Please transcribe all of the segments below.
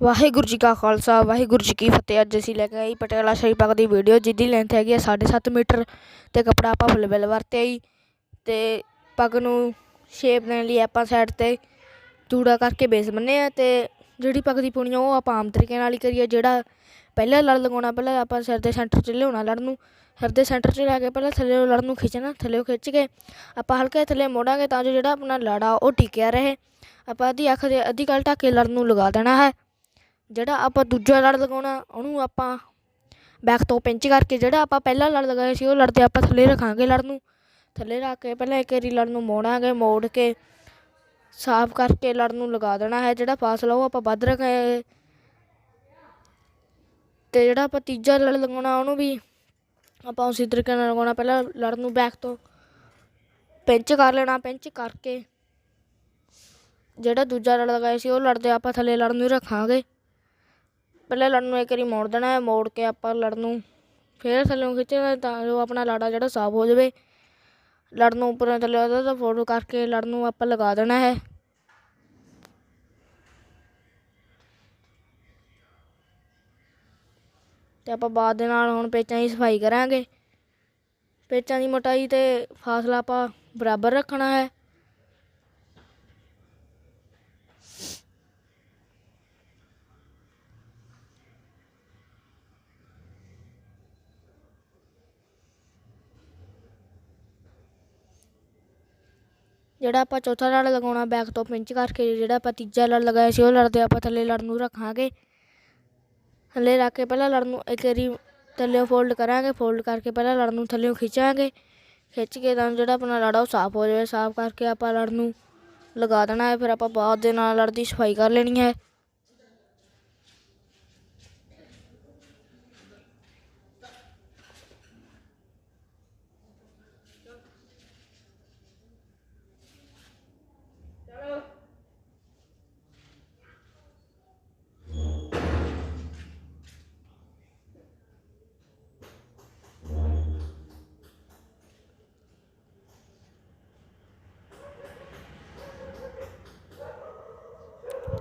ਵਾਹਿਗੁਰੂ ਜੀ ਕਾ ਖਾਲਸਾ, ਵਾਹਿਗੁਰੂ ਜੀ ਕੀ ਫਤਿਹ। ਅੱਜ ਅਸੀਂ ਲੈ ਕੇ ਆਈ ਪਟਿਆਲਾ ਸ਼ਾਹੀ ਪੱਗ ਦੀ ਵੀਡੀਓ, ਜਿਹਦੀ ਲੈਂਥ ਹੈਗੀ ਆ 7.5 ਮੀਟਰ ਤੇ ਕੱਪੜਾ ਆਪਾਂ ਫੁੱਲ ਵਰਤਿਆ ਜੀ। ਤੇ ਪੱਗ ਨੂੰ ਸ਼ੇਪ ਦੇਣ ਲਈ ਆਪਾਂ ਸਾਈਡ ਤੇ ਜੂੜਾ ਕਰਕੇ ਬੇਸ ਬੰਨੇ ਆ ਤੇ ਜਿਹੜੀ ਪੱਗ ਦੀ ਪੁਣੀ ਆ ਉਹ ਆਪਾਂ ਆਮ ਤਰੀਕੇ ਨਾਲ ਹੀ ਕਰੀਏ। ਜਿਹੜਾ ਪਹਿਲਾਂ ਲੜ ਲਗਾਉਣਾ, ਪਹਿਲਾਂ ਆਪਾਂ ਸਿਰ ਦੇ ਸੈਂਟਰ 'ਚ ਲਿਆਉਣਾ ਲੜ ਨੂੰ। ਸਿਰ ਦੇ ਸੈਂਟਰ 'ਚ ਲੈ ਕੇ ਪਹਿਲਾਂ ਥੱਲੇ ਲੜ ਨੂੰ ਖਿੱਚਣਾ, ਥੱਲੇ ਖਿੱਚ ਕੇ ਆਪਾਂ ਹਲਕੇ ਥੱਲੇ ਮੋੜਾਂਗੇ ਤਾਂ ਜੋ ਜਿਹੜਾ ਆਪਣਾ ਲੜ ਆ ਉਹ ਟਿਕਿਆ ਰਹੇ। ਆਪਾਂ ਅੱਧੀ ਅੱਖ ਦੇ ਅੱਧੀ ਗੱਲ ਢੱਕ ਕੇ ਲੜ ਨੂੰ ਲਗਾ ਦੇਣਾ ਹੈ। ਜਿਹੜਾ ਆਪਾਂ ਦੂਜਾ ਲੜ ਲਗਾਉਣਾ, ਉਹਨੂੰ ਆਪਾਂ ਬੈਕ ਤੋਂ ਪਿੰਚ ਕਰਕੇ ਜਿਹੜਾ ਆਪਾਂ ਪਹਿਲਾਂ ਲੜ ਲਗਾਇਆ ਸੀ, ਉਹ ਲੜ ਤੇ ਆਪਾਂ ਥੱਲੇ ਰੱਖਾਂਗੇ ਲੜ ਨੂੰ। ਥੱਲੇ ਰੱਖ ਕੇ ਪਹਿਲਾਂ ਇੱਕ ਵਾਰੀ ਲੜ ਨੂੰ ਮੋੜਾਂਗੇ, ਮੋੜ ਕੇ ਸਾਫ਼ ਕਰਕੇ ਲੜ ਨੂੰ ਲਗਾ ਦੇਣਾ ਹੈ। ਜਿਹੜਾ ਫਾਸਲਾ ਉਹ ਆਪਾਂ ਵੱਧ ਰੱਖਾਂਗੇ ਤੇ ਜਿਹੜਾ ਆਪਾਂ ਤੀਜਾ ਲੜ ਲਗਾਉਣਾ, ਉਹਨੂੰ ਵੀ ਆਪਾਂ ਉਸੇ ਤਰੀਕੇ ਨਾਲ ਲਗਾਉਣਾ। ਪਹਿਲਾਂ ਲੜ ਨੂੰ ਬੈਕ ਤੋਂ ਪਿੰਚ ਕਰ ਲੈਣਾ ਪਿੰਚ ਕਰਕੇ ਜਿਹੜਾ ਦੂਜਾ ਲੜ ਲਗਾਇਆ ਸੀ, ਉਹ ਲੜਦੇ ਆਪਾਂ ਥੱਲੇ ਲੜ ਨੂੰ ਰੱਖਾਂਗੇ। ਪਹਿਲਾਂ ਲੜ ਨੂੰ ਇੱਕ ਵਾਰੀ ਮੋੜ ਦੇਣਾ ਹੈ, ਮੋੜ ਕੇ ਆਪਾਂ ਲੜ ਨੂੰ ਫੇਰ ਥੱਲੇ ਖਿੱਚਣਾ ਤਾਂ ਜੋ ਆਪਣਾ ਲਾੜਾ ਜਿਹੜਾ ਸਾਫ਼ ਹੋ ਜਾਵੇ। ਲੜ ਨੂੰ ਉੱਪਰੋਂ ਥੱਲੇ ਉਹਦਾ ਤਾਂ ਫੋਟੋ ਕਰਕੇ ਲੜ ਨੂੰ ਆਪਾਂ ਲਗਾ ਦੇਣਾ ਹੈ। ਤੇ ਆਪਾਂ ਬਾਅਦ ਦੇ ਨਾਲ ਹੁਣ ਪੇਚਾਂ ਦੀ ਸਫ਼ਾਈ ਕਰਾਂਗੇ। ਪੇਚਾਂ ਦੀ ਮੋਟਾਈ ਤੇ ਫਾਸਲਾ ਆਪਾਂ ਬਰਾਬਰ ਰੱਖਣਾ ਹੈ। ਜਿਹੜਾ ਆਪਾਂ ਚੌਥਾ ਲੜ ਲਗਾਉਣਾ ਬੈਕ ਤੋਂ ਪਿੰਚ ਕਰਕੇ, ਜਿਹੜਾ ਆਪਾਂ ਤੀਜਾ ਲੜ ਲਗਾਇਆ ਸੀ, ਉਹ ਲੜਦੇ ਆਪਾਂ ਥੱਲੇ ਲੜ ਨੂੰ ਰੱਖਾਂਗੇ। ਥੱਲੇ ਰੱਖ ਕੇ ਪਹਿਲਾਂ ਲੜ ਨੂੰ ਇੱਕ ਵਾਰੀ ਥੱਲੇ ਫੋਲਡ ਕਰਾਂਗੇ ਫੋਲਡ ਕਰਕੇ ਪਹਿਲਾਂ ਲੜ ਨੂੰ ਥੱਲੇ ਖਿੱਚਾਂਗੇ। ਖਿੱਚ ਕੇ ਤਾਂ ਜਿਹੜਾ ਆਪਣਾ ਲੜ ਉਹ ਸਾਫ਼ ਹੋ ਜਾਵੇ, ਸਾਫ਼ ਕਰਕੇ ਆਪਾਂ ਲੜ ਨੂੰ ਲਗਾ ਦੇਣਾ ਹੈ, ਫਿਰ ਆਪਾਂ ਬਾਅਦ ਦੇ ਨਾਲ ਲੜ ਦੀ ਸਫ਼ਾਈ ਕਰ ਲੈਣੀ ਹੈ।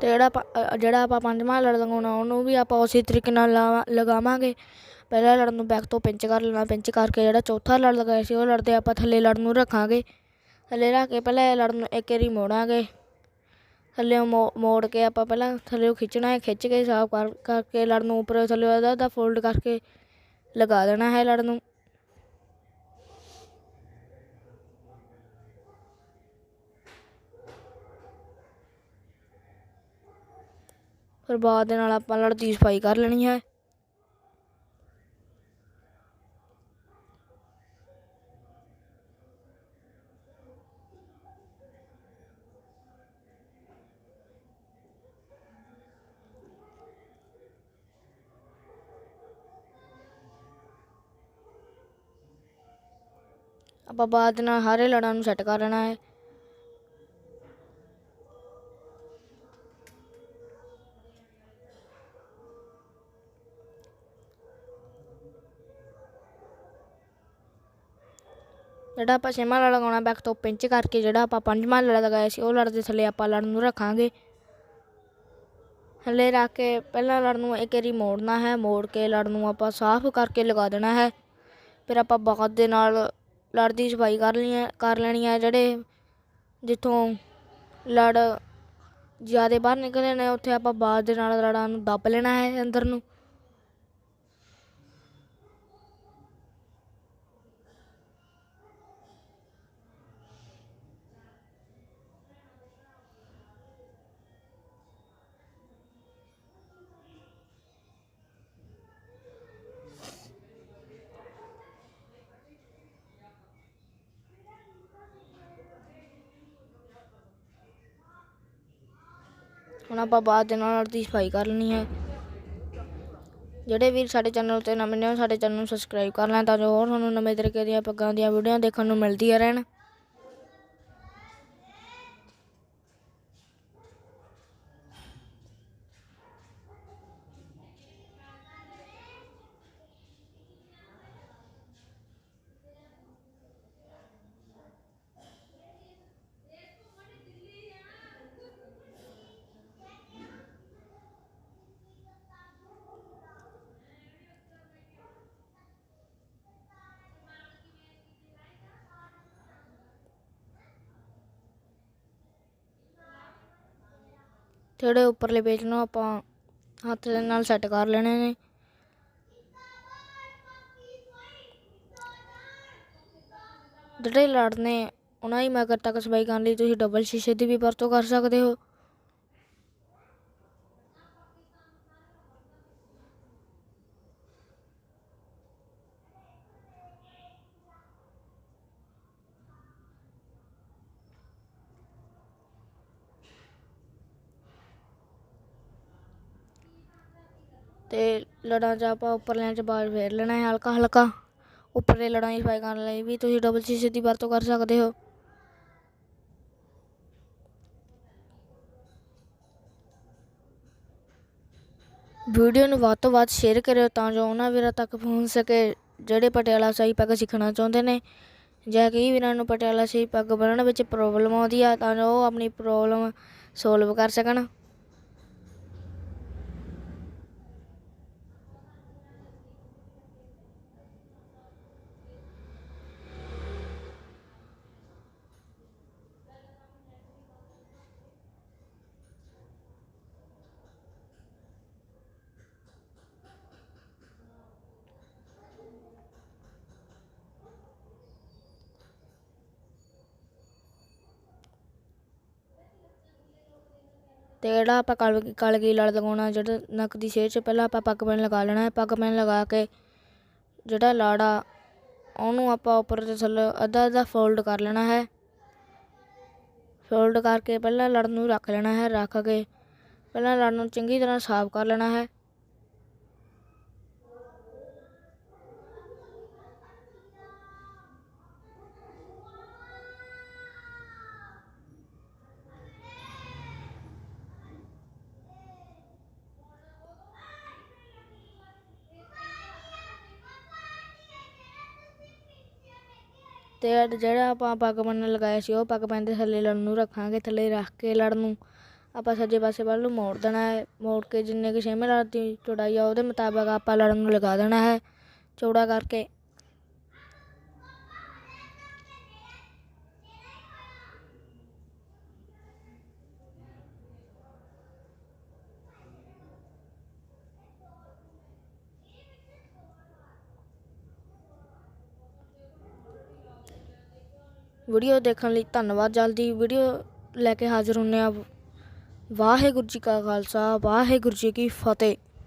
ਤੇ ਜਿਹੜਾ ਆਪਾਂ ਜਿਹੜਾ ਆਪਾਂ ਪੰਜਵਾਂ ਲੜ ਲਗਾਉਣਾ ਉਹਨੂੰ ਵੀ ਆਪਾਂ ਉਸੇ ਤਰੀਕੇ ਨਾਲ ਲਾਵਾ- ਲਗਾਵਾਂਗੇ। ਪਹਿਲਾਂ ਲੜ ਨੂੰ ਬੈਕ ਤੋਂ ਪਿੰਚ ਕਰ ਲੈਣਾ ਪਿੰਚ ਕਰਕੇ ਜਿਹੜਾ ਚੌਥਾ ਲੜ ਲਗਾਇਆ ਸੀ, ਉਹ ਲੜਦੇ ਆਪਾਂ ਥੱਲੇ ਲੜ ਨੂੰ ਰੱਖਾਂਗੇ। ਥੱਲੇ ਰੱਖ ਕੇ ਪਹਿਲਾਂ ਇਹ ਲੜ ਨੂੰ ਇੱਕ ਵਾਰੀ ਮੋੜਾਂਗੇ। ਥੱਲੇ ਮੋੜ ਕੇ ਆਪਾਂ ਪਹਿਲਾਂ ਥੱਲੇ ਖਿੱਚਣਾ ਹੈ, ਖਿੱਚ ਕੇ ਸਾਫ਼ ਕਰ, ਕਰਕੇ ਲੜ ਨੂੰ ਉੱਪਰ ਥੱਲੇ ਉਹਦਾ ਦਾ ਫੋਲਡ ਕਰਕੇ ਲਗਾ ਦੇਣਾ ਹੈ ਲੜ ਨੂੰ। ਫਿਰ ਬਾਅਦ ਦੇ ਨਾਲ ਆਪਾਂ ਲੜ ਦੀ ਸਫ਼ਾਈ ਕਰ ਲੈਣੀ ਹੈ। ਆਪਾਂ ਬਾਅਦ ਦੇ ਨਾਲ ਸਾਰੇ ਲੜਾਂ ਨੂੰ ਸੈੱਟ ਕਰ ਲੈਣਾ ਹੈ। ਜਿਹੜਾ ਆਪਾਂ ਛੇਵਾਂ ਲੜ ਲਗਾਉਣਾ ਬੈਕ ਤੋਂ ਪਿੰਚ ਕਰਕੇ ਜਿਹੜਾ ਆਪਾਂ ਪੰਜਵਾਂ ਲੜ ਲਗਾਇਆ ਸੀ, ਉਹ ਲੜ ਦੇ ਥੱਲੇ ਆਪਾਂ ਲੜ ਨੂੰ ਰੱਖਾਂਗੇ। ਥੱਲੇ ਰੱਖ ਕੇ ਪਹਿਲਾਂ ਲੜ ਨੂੰ ਇੱਕ ਵਾਰੀ ਮੋੜਨਾ ਹੈ, ਮੋੜ ਕੇ ਲੜ ਨੂੰ ਆਪਾਂ ਸਾਫ਼ ਕਰਕੇ ਲਗਾ ਦੇਣਾ ਹੈ। ਫਿਰ ਆਪਾਂ ਬਾਅਦ ਦੇ ਨਾਲ ਲੜ ਦੀ ਸਫ਼ਾਈ ਕਰ ਲਈ ਹੈ, ਕਰ ਲੈਣੀ ਹੈ ਜਿਹੜੇ ਜਿੱਥੋਂ ਲੜ ਜ਼ਿਆਦਾ ਬਾਹਰ ਨਿਕਲੇ ਨੇ, ਉੱਥੇ ਆਪਾਂ ਬਾਅਦ ਦੇ ਨਾਲ ਲੜਾਂ ਨੂੰ ਦੱਬ ਲੈਣਾ ਹੈ ਅੰਦਰ ਨੂੰ। ਹੁਣ ਆਪਾਂ ਬਾਅਦ ਦੇ ਨਾਲ ਲੜ ਦੀ ਸਫ਼ਾਈ ਕਰ ਲੈਣੀ ਹੈ। ਜਿਹੜੇ ਵੀਰ ਸਾਡੇ ਚੈਨਲ ਤੇ ਨਵੇਂ ਨੇ, ਉਹ ਸਾਡੇ ਚੈਨਲ ਨੂੰ ਸਬਸਕ੍ਰਾਈਬ ਕਰ ਲੈਣ ਤਾਂ ਜੋ ਹੋਰ ਤੁਹਾਨੂੰ ਨਵੇਂ ਤਰੀਕੇ ਦੀਆਂ ਪੱਗਾਂ ਦੀਆਂ ਵੀਡੀਓ ਦੇਖਣ ਨੂੰ ਮਿਲਦੀਆਂ ਰਹਿਣ। ਜਿਹੜੇ ਉੱਪਰਲੇ ਪੇਜ ਨੂੰ ਆਪਾਂ ਹੱਥ ਦੇ ਨਾਲ ਸੈੱਟ ਕਰ ਲੈਣੇ ਨੇ। ਜਿਹੜੇ ਲੜ ਉਹਨਾਂ ਦੀ ਮਗਰ ਤੱਕ ਸਫ਼ਾਈ ਕਰਨ ਲਈ ਤੁਸੀਂ ਡਬਲ ਸ਼ੀਸ਼ੇ ਦੀ ਵੀ ਵਰਤੋਂ ਕਰ ਸਕਦੇ ਹੋ। ਤੇ ਲੜਾਂ 'ਚ ਆਪਾਂ ਉੱਪਰ ਲੈਣ 'ਚ ਬਾਹਰ ਫੇਰ ਲੈਣਾ ਹੈ ਹਲਕਾ ਹਲਕਾ। ਉੱਪਰਲੇ ਲੜਾਂ ਦੀ ਸਫ਼ਾਈ ਕਰਨ ਲਈ ਵੀ ਤੁਸੀਂ ਡਬਲ ਸ਼ੀਸ਼ੇ ਦੀ ਵਰਤੋਂ ਕਰ ਸਕਦੇ ਹੋ। ਵੀਡੀਓ ਨੂੰ ਵੱਧ ਤੋਂ ਵੱਧ ਸ਼ੇਅਰ ਕਰਿਓ ਤਾਂ ਜੋ ਉਹਨਾਂ ਵੀਰਾਂ ਤੱਕ ਪਹੁੰਚ ਸਕੇ ਜਿਹੜੇ ਪਟਿਆਲਾ ਸ਼ਾਹੀ ਪੱਗ ਸਿੱਖਣਾ ਚਾਹੁੰਦੇ ਨੇ। ਜਾਂ ਕਈ ਵੀਰਾਂ ਨੂੰ ਪਟਿਆਲਾ ਸ਼ਾਹੀ ਪੱਗ ਬੰਨ੍ਹਣ ਵਿੱਚ ਪ੍ਰੋਬਲਮ ਆਉਂਦੀ ਆ ਤਾਂ ਜੋ ਉਹ ਆਪਣੀ ਪ੍ਰੋਬਲਮ ਸੋਲਵ ਕਰ ਸਕਣ। ਅਤੇ ਜਿਹੜਾ ਆਪਾਂ ਕਲ ਕਲਗੀ ਲੜ ਲਗਾਉਣਾ, ਜਿਹੜਾ ਨੱਕ ਦੀ ਸ਼ੇਰ 'ਚ ਪਹਿਲਾਂ ਆਪਾਂ ਪੱਗ ਪੈਨ ਲਗਾ ਲੈਣਾ ਹੈ। ਪੱਗ ਪੈਨ ਲਗਾ ਕੇ ਜਿਹੜਾ ਲਾੜਾ, ਉਹਨੂੰ ਆਪਾਂ ਉੱਪਰ ਤੇ ਥੱਲੇ ਅੱਧਾ ਅੱਧਾ ਫੋਲਡ ਕਰ ਲੈਣਾ ਹੈ। ਫੋਲਡ ਕਰਕੇ ਪਹਿਲਾਂ ਲੜ ਨੂੰ ਰੱਖ ਲੈਣਾ ਹੈ, ਰੱਖ ਕੇ ਪਹਿਲਾਂ ਲੜ ਨੂੰ ਚੰਗੀ ਤਰ੍ਹਾਂ ਸਾਫ਼ ਕਰ ਲੈਣਾ ਹੈ। ਅਤੇ ਇਹ ਜਿਹੜਾ ਆਪਾਂ ਪੱਗ ਬੰਨ੍ਹਣ ਲਗਾਇਆ ਸੀ, ਉਹ ਪੱਗ ਬੰਨ੍ਹ ਦੇ ਥੱਲੇ ਲੜਨ ਨੂੰ ਰੱਖਾਂਗੇ, ਥੱਲੇ ਰੱਖ ਕੇ ਲੜ ਨੂੰ। ਆਪਾਂ ਸੱਜੇ ਪਾਸੇ ਵੱਲ ਨੂੰ ਮੋੜ ਦੇਣਾ ਹੈ। ਮੋੜ ਕੇ ਜਿੰਨੇ ਕੁ ਛੇਵੇਂ ਲੜ ਦੀ ਚੌੜਾਈ ਆ, ਉਹਦੇ ਮੁਤਾਬਕ ਆਪਾਂ ਲੜਨ ਨੂੰ ਲਗਾ ਦੇਣਾ ਹੈ। ਚੌੜਾ ਕਰਕੇ ਵੀਡੀਓ ਦੇਖਣ ਲਈ ਧੰਨਵਾਦ। ਜਲਦੀ ਵੀਡੀਓ ਲੈ ਕੇ ਹਾਜ਼ਰ ਹੁੰਨੇ ਆ ਵਾਹਿਗੁਰੂ ਜੀ ਕਾ ਖਾਲਸਾ, ਵਾਹਿਗੁਰੂ ਜੀ ਕੀ ਫਤਿਹ।